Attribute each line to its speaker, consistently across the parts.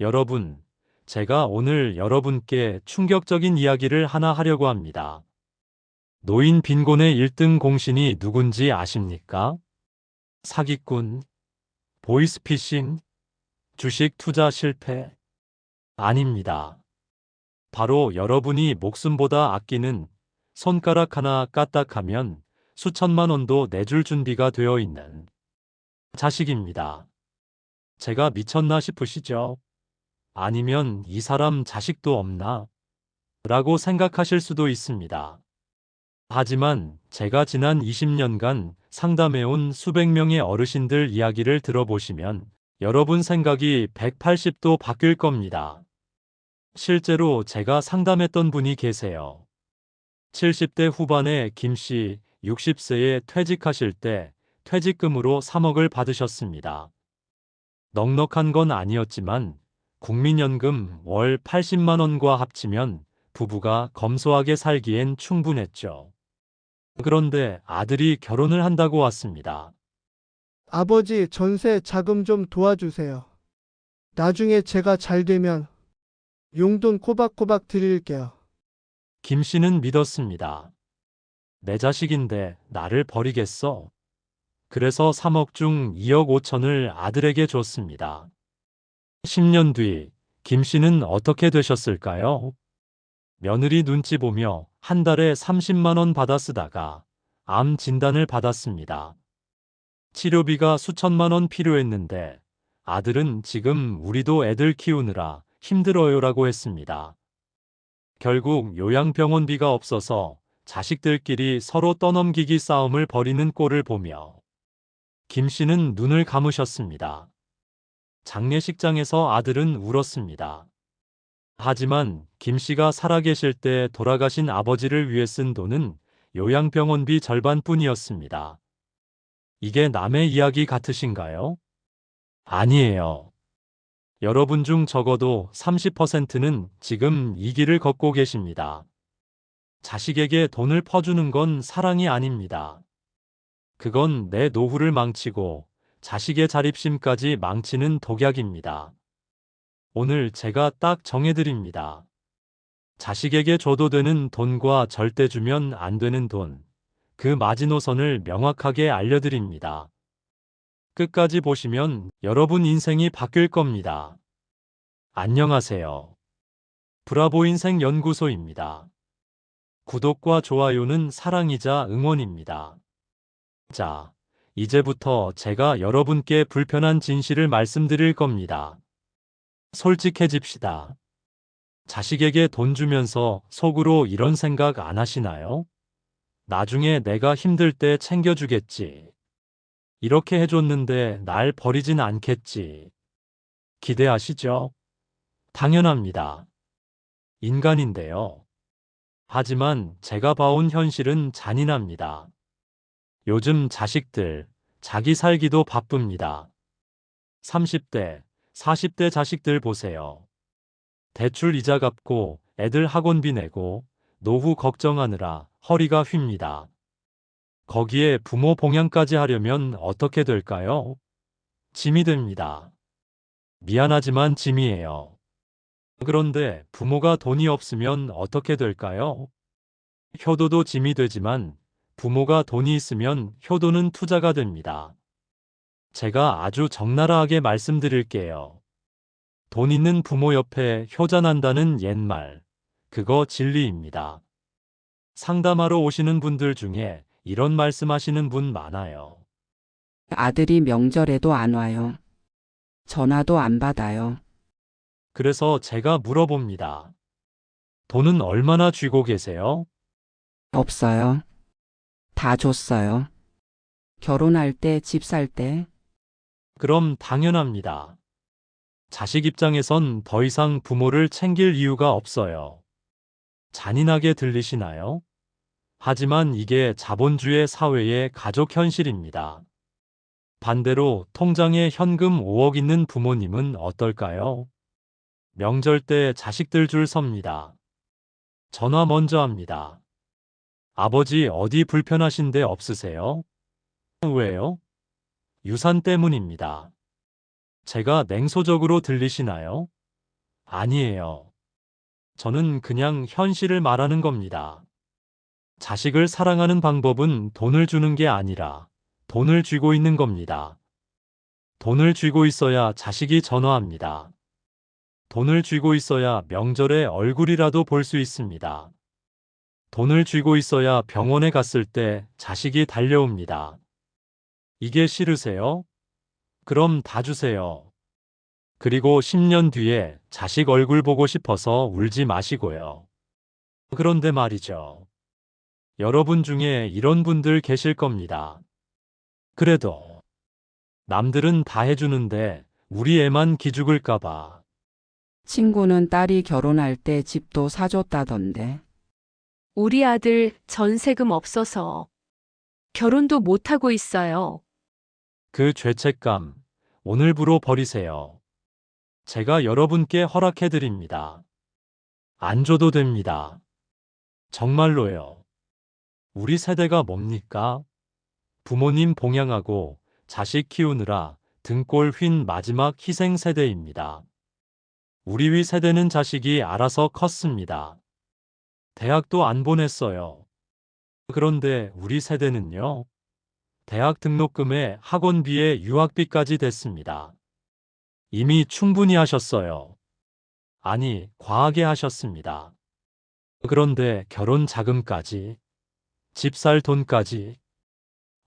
Speaker 1: 여러분, 제가 오늘 여러분께 충격적인 이야기를 하나 하려고 합니다. 노인 빈곤의 1등 공신이 누군지 아십니까? 사기꾼, 보이스피싱, 주식 투자 실패. 아닙니다. 바로 여러분이 목숨보다 아끼는 손가락 하나 까딱하면 수천만 원도 내줄 준비가 되어 있는 자식입니다. 제가 미쳤나 싶으시죠? 아니면 이 사람 자식도 없나? 라고 생각하실 수도 있습니다. 하지만 제가 지난 20년간 상담해온 수백 명의 어르신들 이야기를 들어보시면 여러분 생각이 180도 바뀔 겁니다. 실제로 제가 상담했던 분이 계세요. 70대 후반의 김 씨, 60세에 퇴직하실 때 퇴직금으로 3억을 받으셨습니다. 넉넉한 건 아니었지만 국민연금 월 80만 원과 합치면 부부가 검소하게 살기엔 충분했죠. 그런데 아들이 결혼을 한다고 왔습니다.
Speaker 2: 아버지 전세 자금 좀 도와주세요. 나중에 제가 잘 되면 용돈 꼬박꼬박 드릴게요.
Speaker 1: 김 씨는 믿었습니다. 내 자식인데 나를 버리겠어? 그래서 3억 중 2억 5천을 아들에게 줬습니다. 10년 뒤, 김 씨는 어떻게 되셨을까요? 며느리 눈치 보며 한 달에 30만원 받아 쓰다가 암 진단을 받았습니다. 치료비가 수천만 원 필요했는데 아들은 지금 우리도 애들 키우느라 힘들어요라고 했습니다. 결국 요양병원비가 없어서 자식들끼리 서로 떠넘기기 싸움을 벌이는 꼴을 보며 김 씨는 눈을 감으셨습니다. 장례식장에서 아들은 울었습니다. 하지만 김 씨가 살아계실 때 돌아가신 아버지를 위해 쓴 돈은 요양병원비 절반뿐이었습니다. 이게 남의 이야기 같으신가요? 아니에요. 여러분 중 적어도 30%는 지금 이 길을 걷고 계십니다. 자식에게 돈을 퍼주는 건 사랑이 아닙니다. 그건 내 노후를 망치고 자식의 자립심까지 망치는 독약입니다. 오늘 제가 딱 정해드립니다. 자식에게 줘도 되는 돈과 절대 주면 안 되는 돈, 그 마지노선을 명확하게 알려드립니다. 끝까지 보시면 여러분 인생이 바뀔 겁니다. 안녕하세요. 브라보 인생 연구소입니다. 구독과 좋아요는 사랑이자 응원입니다. 자, 이제부터 제가 여러분께 불편한 진실을 말씀드릴 겁니다. 솔직해집시다. 자식에게 돈 주면서 속으로 이런 생각 안 하시나요? 나중에 내가 힘들 때 챙겨주겠지. 이렇게 해줬는데 날 버리진 않겠지. 기대하시죠? 당연합니다. 인간인데요. 하지만 제가 봐온 현실은 잔인합니다. 요즘 자식들, 자기 살기도 바쁩니다. 30대, 40대 자식들 보세요. 대출 이자 갚고 애들 학원비 내고 노후 걱정하느라 허리가 휩니다. 거기에 부모 봉양까지 하려면 어떻게 될까요? 짐이 됩니다. 미안하지만 짐이에요. 그런데 부모가 돈이 없으면 어떻게 될까요? 효도도 짐이 되지만 부모가 돈이 있으면 효도는 투자가 됩니다. 제가 아주 적나라하게 말씀드릴게요. 돈 있는 부모 옆에 효자난다는 옛말. 그거 진리입니다. 상담하러 오시는 분들 중에 이런 말씀하시는 분 많아요.
Speaker 3: 아들이 명절에도 안 와요. 전화도 안 받아요.
Speaker 1: 그래서 제가 물어봅니다. 돈은 얼마나 쥐고 계세요?
Speaker 3: 없어요. 다 줬어요. 결혼할 때, 집 살 때,
Speaker 1: 그럼 당연합니다. 자식 입장에선 더 이상 부모를 챙길 이유가 없어요. 잔인하게 들리시나요? 하지만 이게 자본주의 사회의 가족 현실입니다. 반대로 통장에 현금 5억 있는 부모님은 어떨까요? 명절 때 자식들 줄 섭니다. 전화 먼저 합니다. 아버지 어디 불편하신 데 없으세요? 왜요? 유산 때문입니다. 제가 냉소적으로 들리시나요? 아니에요. 저는 그냥 현실을 말하는 겁니다. 자식을 사랑하는 방법은 돈을 주는 게 아니라 돈을 쥐고 있는 겁니다. 돈을 쥐고 있어야 자식이 전화합니다. 돈을 쥐고 있어야 명절에 얼굴이라도 볼 수 있습니다. 돈을 쥐고 있어야 병원에 갔을 때 자식이 달려옵니다. 이게 싫으세요? 그럼 다 주세요. 그리고 10년 뒤에 자식 얼굴 보고 싶어서 울지 마시고요. 그런데 말이죠. 여러분 중에 이런 분들 계실 겁니다. 그래도 남들은 다 해주는데 우리 애만 기죽을까봐.
Speaker 3: 친구는 딸이 결혼할 때 집도 사줬다던데.
Speaker 4: 우리 아들 전세금 없어서 결혼도 못하고 있어요.
Speaker 1: 그 죄책감 오늘부로 버리세요. 제가 여러분께 허락해 드립니다. 안 줘도 됩니다. 정말로요. 우리 세대가 뭡니까? 부모님 봉양하고 자식 키우느라 등골 휜 마지막 희생 세대입니다. 우리 위 세대는 자식이 알아서 컸습니다. 대학도 안 보냈어요. 그런데 우리 세대는요? 대학 등록금에 학원비에 유학비까지 됐습니다. 이미 충분히 하셨어요. 아니, 과하게 하셨습니다. 그런데 결혼 자금까지, 집 살 돈까지,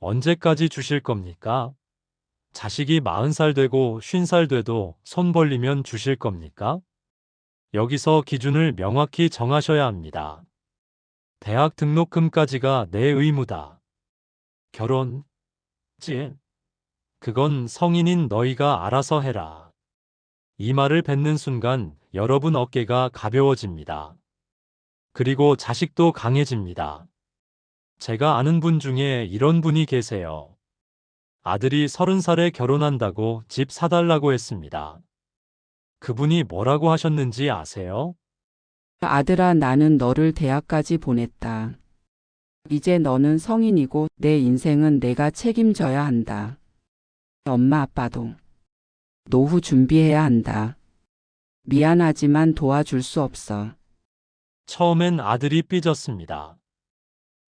Speaker 1: 언제까지 주실 겁니까? 자식이 40살 되고 50살 돼도 손 벌리면 주실 겁니까? 여기서 기준을 명확히 정하셔야 합니다. 대학 등록금까지가 내 의무다. 결혼, 지, 그건 성인인 너희가 알아서 해라. 이 말을 뱉는 순간 여러분 어깨가 가벼워집니다. 그리고 자식도 강해집니다. 제가 아는 분 중에 이런 분이 계세요. 아들이 서른 살에 결혼한다고 집 사달라고 했습니다. 그분이 뭐라고 하셨는지 아세요?
Speaker 3: 아들아, 나는 너를 대학까지 보냈다. 이제 너는 성인이고 내 인생은 내가 책임져야 한다. 엄마 아빠도 노후 준비해야 한다. 미안하지만 도와줄 수 없어.
Speaker 1: 처음엔 아들이 삐졌습니다.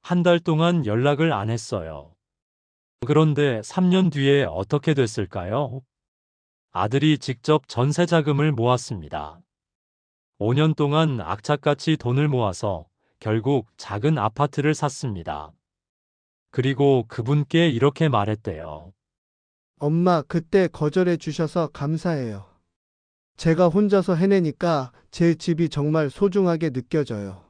Speaker 1: 한 달 동안 연락을 안 했어요. 그런데 3년 뒤에 어떻게 됐을까요? 아들이 직접 전세 자금을 모았습니다. 5년 동안 악착같이 돈을 모아서 결국 작은 아파트를 샀습니다. 그리고 그분께 이렇게 말했대요.
Speaker 2: 엄마, 그때 거절해 주셔서 감사해요. 제가 혼자서 해내니까 제 집이 정말 소중하게 느껴져요.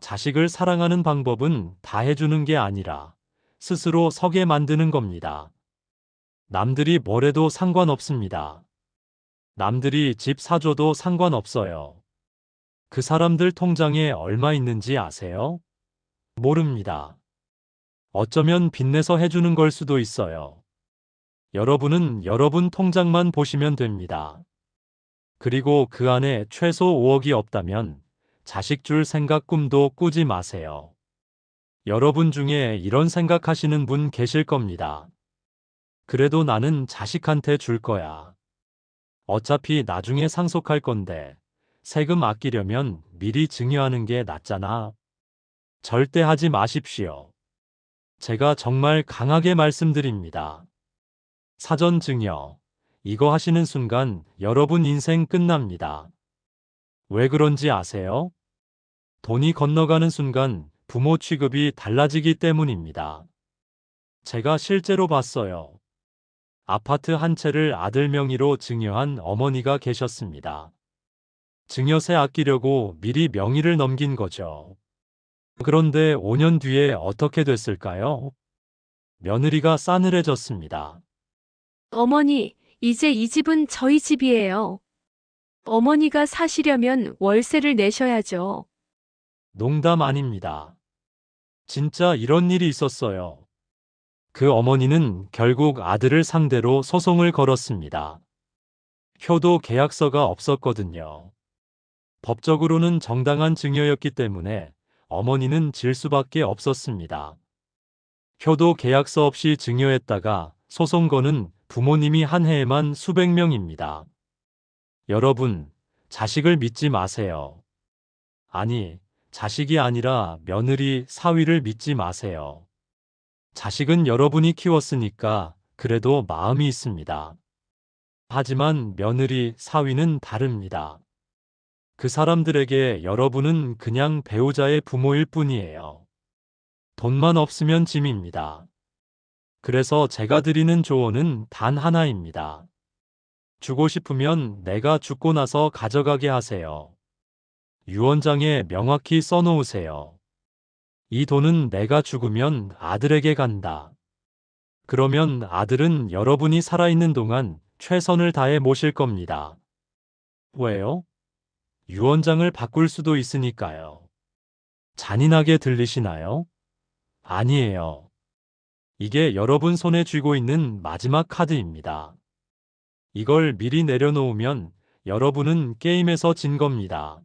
Speaker 1: 자식을 사랑하는 방법은 다 해주는 게 아니라 스스로 서게 만드는 겁니다. 남들이 뭐래도 상관없습니다. 남들이 집 사줘도 상관없어요. 그 사람들 통장에 얼마 있는지 아세요? 모릅니다. 어쩌면 빚내서 해주는 걸 수도 있어요. 여러분은 여러분 통장만 보시면 됩니다. 그리고 그 안에 최소 5억이 없다면 자식 줄 생각 꿈도 꾸지 마세요. 여러분 중에 이런 생각하시는 분 계실 겁니다. 그래도 나는 자식한테 줄 거야. 어차피 나중에 상속할 건데 세금 아끼려면 미리 증여하는 게 낫잖아. 절대 하지 마십시오. 제가 정말 강하게 말씀드립니다. 사전 증여. 이거 하시는 순간 여러분 인생 끝납니다. 왜 그런지 아세요? 돈이 건너가는 순간 부모 취급이 달라지기 때문입니다. 제가 실제로 봤어요. 아파트 한 채를 아들 명의로 증여한 어머니가 계셨습니다. 증여세 아끼려고 미리 명의를 넘긴 거죠. 그런데 5년 뒤에 어떻게 됐을까요? 며느리가 싸늘해졌습니다.
Speaker 4: 어머니, 이제 이 집은 저희 집이에요. 어머니가 사시려면 월세를 내셔야죠.
Speaker 1: 농담 아닙니다. 진짜 이런 일이 있었어요. 그 어머니는 결국 아들을 상대로 소송을 걸었습니다. 효도 계약서가 없었거든요. 법적으로는 정당한 증여였기 때문에 어머니는 질 수밖에 없었습니다. 효도 계약서 없이 증여했다가 소송 거는 부모님이 한 해에만 수백 명입니다. 여러분, 자식을 믿지 마세요. 아니, 자식이 아니라 며느리, 사위를 믿지 마세요. 자식은 여러분이 키웠으니까 그래도 마음이 있습니다. 하지만 며느리, 사위는 다릅니다. 그 사람들에게 여러분은 그냥 배우자의 부모일 뿐이에요. 돈만 없으면 짐입니다. 그래서 제가 드리는 조언은 단 하나입니다. 주고 싶으면 내가 죽고 나서 가져가게 하세요. 유언장에 명확히 써놓으세요. 이 돈은 내가 죽으면 아들에게 간다. 그러면 아들은 여러분이 살아있는 동안 최선을 다해 모실 겁니다. 왜요? 유언장을 바꿀 수도 있으니까요. 잔인하게 들리시나요? 아니에요. 이게 여러분 손에 쥐고 있는 마지막 카드입니다. 이걸 미리 내려놓으면 여러분은 게임에서 진 겁니다.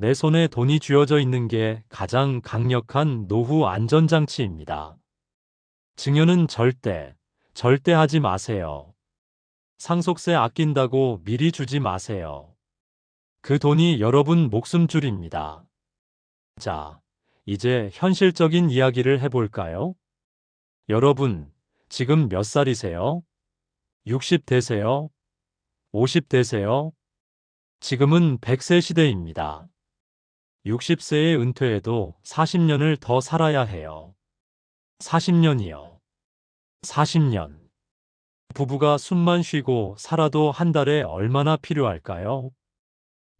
Speaker 1: 내 손에 돈이 쥐어져 있는 게 가장 강력한 노후 안전장치입니다. 증여는 절대, 절대 하지 마세요. 상속세 아낀다고 미리 주지 마세요. 그 돈이 여러분 목숨줄입니다. 자, 이제 현실적인 이야기를 해볼까요? 여러분, 지금 몇 살이세요? 60 되세요? 50 되세요? 지금은 100세 시대입니다. 60세에 은퇴해도 40년을 더 살아야 해요. 40년이요. 40년. 부부가 숨만 쉬고 살아도 한 달에 얼마나 필요할까요?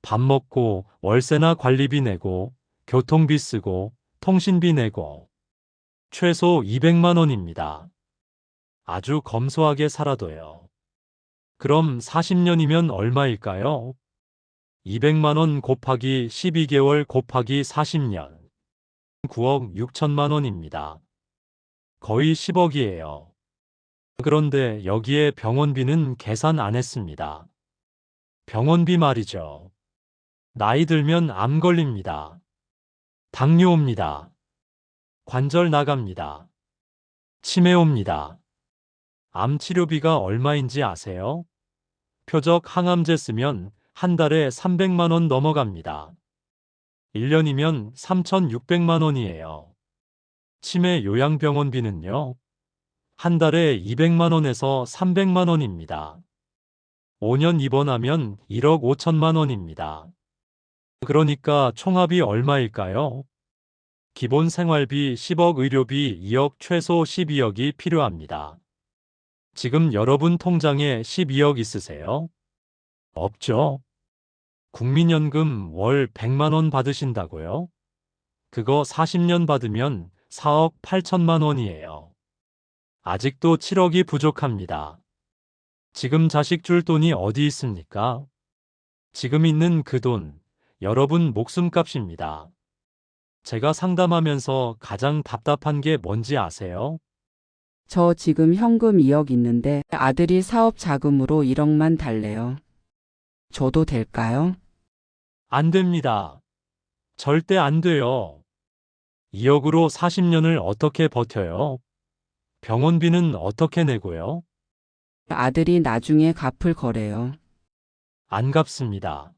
Speaker 1: 밥 먹고 월세나 관리비 내고 교통비 쓰고 통신비 내고 최소 200만 원입니다. 아주 검소하게 살아도요. 그럼 40년이면 얼마일까요? 200만 원 곱하기 12개월 곱하기 40년. 9억 6천만 원입니다. 거의 10억이에요. 그런데 여기에 병원비는 계산 안 했습니다. 병원비 말이죠. 나이 들면 암 걸립니다. 당뇨 옵니다. 관절 나갑니다. 치매 옵니다. 암 치료비가 얼마인지 아세요? 표적 항암제 쓰면 한 달에 300만 원 넘어갑니다. 1년이면 3,600만 원이에요. 치매 요양병원비는요? 한 달에 200만 원에서 300만 원입니다. 5년 입원하면 1억 5천만 원입니다. 그러니까 총합이 얼마일까요? 기본 생활비 10억, 의료비 2억, 최소 12억이 필요합니다. 지금 여러분 통장에 12억 있으세요? 없죠? 국민연금 월 100만 원 받으신다고요? 그거 40년 받으면 4억 8천만 원이에요. 아직도 7억이 부족합니다. 지금 자식 줄 돈이 어디 있습니까? 지금 있는 그 돈, 여러분 목숨값입니다. 제가 상담하면서 가장 답답한 게 뭔지 아세요?
Speaker 3: 저 지금 현금 2억 있는데 아들이 사업 자금으로 1억만 달래요. 줘도 될까요?
Speaker 1: 안 됩니다. 절대 안 돼요. 2억으로 40년을 어떻게 버텨요? 병원비는 어떻게 내고요?
Speaker 3: 아들이 나중에 갚을 거래요.
Speaker 1: 안 갚습니다.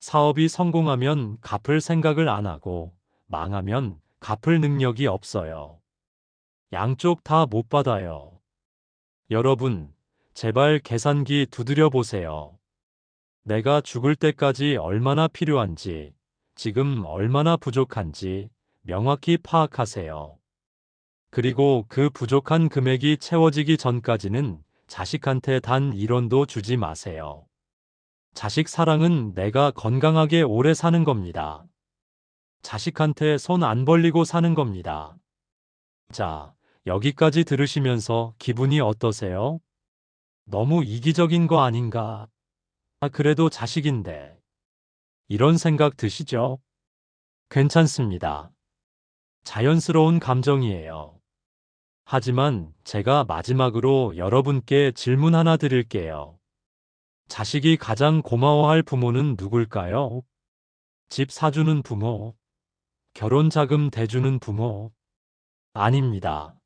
Speaker 1: 사업이 성공하면 갚을 생각을 안 하고 망하면 갚을 능력이 없어요. 양쪽 다 못 받아요. 여러분, 제발 계산기 두드려 보세요. 내가 죽을 때까지 얼마나 필요한지, 지금 얼마나 부족한지 명확히 파악하세요. 그리고 그 부족한 금액이 채워지기 전까지는 자식한테 단 1원도 주지 마세요. 자식 사랑은 내가 건강하게 오래 사는 겁니다. 자식한테 손 안 벌리고 사는 겁니다. 자, 여기까지 들으시면서 기분이 어떠세요? 너무 이기적인 거 아닌가? 아, 그래도 자식인데. 이런 생각 드시죠? 괜찮습니다. 자연스러운 감정이에요. 하지만 제가 마지막으로 여러분께 질문 하나 드릴게요. 자식이 가장 고마워할 부모는 누굴까요? 집 사주는 부모, 결혼 자금 대주는 부모? 아닙니다.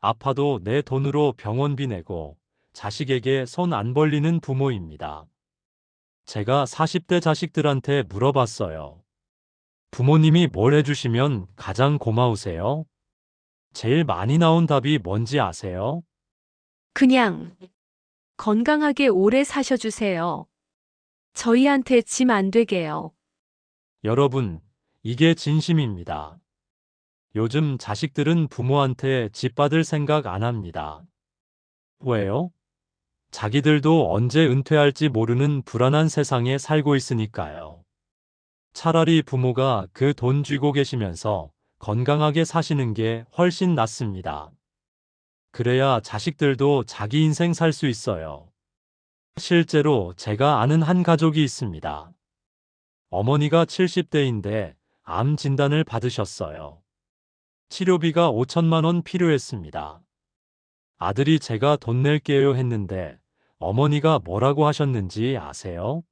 Speaker 1: 아파도 내 돈으로 병원비 내고 자식에게 손 안 벌리는 부모입니다. 제가 40대 자식들한테 물어봤어요. 부모님이 뭘 해주시면 가장 고마우세요? 제일 많이 나온 답이 뭔지 아세요?
Speaker 4: 그냥 건강하게 오래 사셔주세요. 저희한테 짐 안 되게요.
Speaker 1: 여러분, 이게 진심입니다. 요즘 자식들은 부모한테 집 받을 생각 안 합니다. 왜요? 자기들도 언제 은퇴할지 모르는 불안한 세상에 살고 있으니까요. 차라리 부모가 그 돈 쥐고 계시면서 건강하게 사시는 게 훨씬 낫습니다. 그래야 자식들도 자기 인생 살 수 있어요. 실제로 제가 아는 한 가족이 있습니다. 어머니가 70대인데 암 진단을 받으셨어요. 치료비가 5천만 원 필요했습니다. 아들이 제가 돈 낼게요 했는데 어머니가 뭐라고 하셨는지 아세요?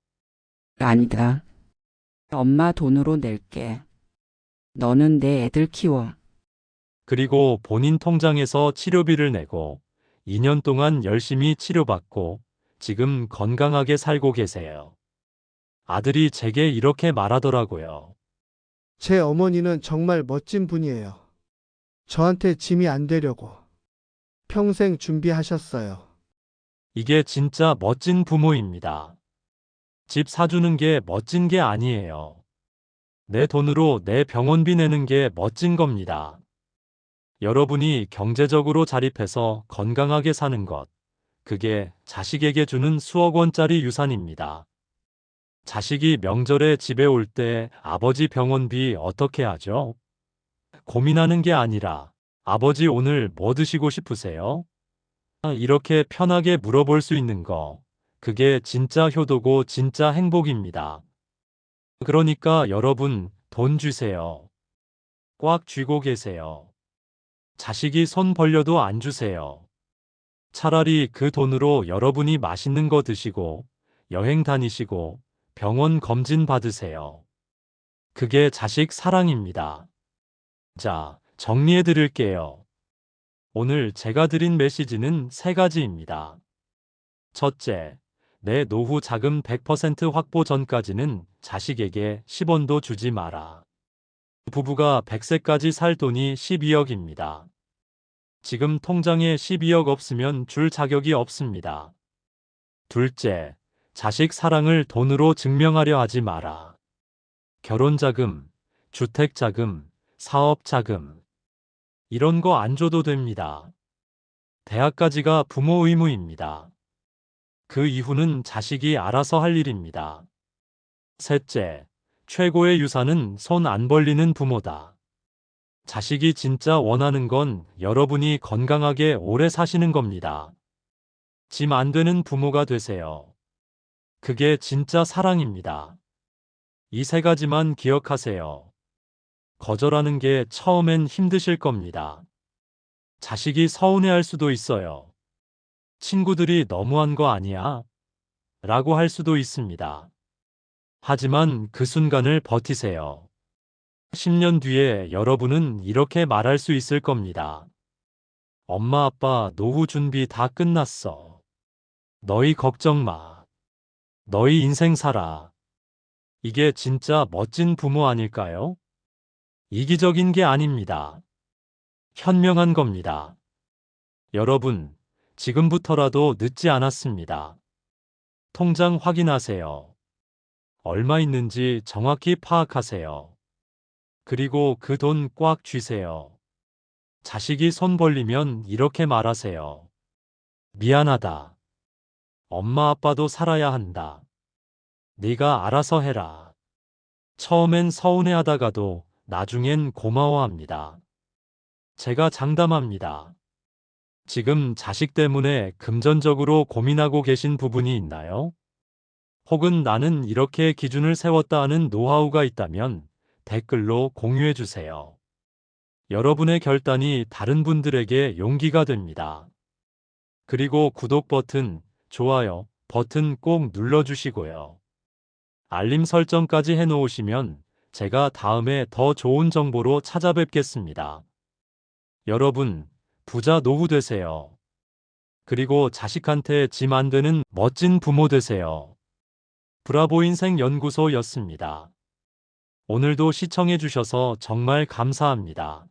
Speaker 3: 아니다. 엄마 돈으로 낼게. 너는 내 애들 키워.
Speaker 1: 그리고 본인 통장에서 치료비를 내고 2년 동안 열심히 치료받고 지금 건강하게 살고 계세요. 아들이 제게 이렇게 말하더라고요.
Speaker 2: 제 어머니는 정말 멋진 분이에요. 저한테 짐이 안 되려고 평생 준비하셨어요.
Speaker 1: 이게 진짜 멋진 부모입니다. 집 사주는 게 멋진 게 아니에요. 내 돈으로 내 병원비 내는 게 멋진 겁니다. 여러분이 경제적으로 자립해서 건강하게 사는 것, 그게 자식에게 주는 수억 원짜리 유산입니다. 자식이 명절에 집에 올 때 아버지 병원비 어떻게 하죠? 고민하는 게 아니라 아버지 오늘 뭐 드시고 싶으세요? 아, 이렇게 편하게 물어볼 수 있는 거, 그게 진짜 효도고 진짜 행복입니다. 그러니까 여러분, 돈 주세요. 꽉 쥐고 계세요. 자식이 손 벌려도 안 주세요. 차라리 그 돈으로 여러분이 맛있는 거 드시고, 여행 다니시고, 병원 검진 받으세요. 그게 자식 사랑입니다. 자, 정리해 드릴게요. 오늘 제가 드린 메시지는 세 가지입니다. 첫째, 내 노후 자금 100% 확보 전까지는 자식에게 10원도 주지 마라. 부부가 100세까지 살 돈이 12억입니다. 지금 통장에 12억 없으면 줄 자격이 없습니다. 둘째, 자식 사랑을 돈으로 증명하려 하지 마라. 결혼 자금, 주택 자금, 사업 자금. 이런 거 안 줘도 됩니다. 대학까지가 부모 의무입니다. 그 이후는 자식이 알아서 할 일입니다. 셋째, 최고의 유산은 손 안 벌리는 부모다. 자식이 진짜 원하는 건 여러분이 건강하게 오래 사시는 겁니다. 짐 안 되는 부모가 되세요. 그게 진짜 사랑입니다. 이 세 가지만 기억하세요. 거절하는 게 처음엔 힘드실 겁니다. 자식이 서운해할 수도 있어요. 친구들이 너무한 거 아니야? 라고 할 수도 있습니다. 하지만 그 순간을 버티세요. 10년 뒤에 여러분은 이렇게 말할 수 있을 겁니다. 엄마 아빠 노후 준비 다 끝났어. 너희 걱정 마. 너희 인생 살아. 이게 진짜 멋진 부모 아닐까요? 이기적인 게 아닙니다. 현명한 겁니다. 여러분, 지금부터라도 늦지 않았습니다. 통장 확인하세요. 얼마 있는지 정확히 파악하세요. 그리고 그 돈 꽉 쥐세요. 자식이 손 벌리면 이렇게 말하세요. 미안하다. 엄마 아빠도 살아야 한다. 네가 알아서 해라. 처음엔 서운해하다가도 나중엔 고마워합니다. 제가 장담합니다. 지금 자식 때문에 금전적으로 고민하고 계신 부분이 있나요? 혹은 나는 이렇게 기준을 세웠다 하는 노하우가 있다면 댓글로 공유해 주세요. 여러분의 결단이 다른 분들에게 용기가 됩니다. 그리고 구독 버튼, 좋아요 버튼 꼭 눌러주시고요. 알림 설정까지 해놓으시면 제가 다음에 더 좋은 정보로 찾아뵙겠습니다. 여러분, 부자 노후 되세요. 그리고 자식한테 짐 안 되는 멋진 부모 되세요. 브라보 인생 연구소였습니다. 오늘도 시청해 주셔서 정말 감사합니다.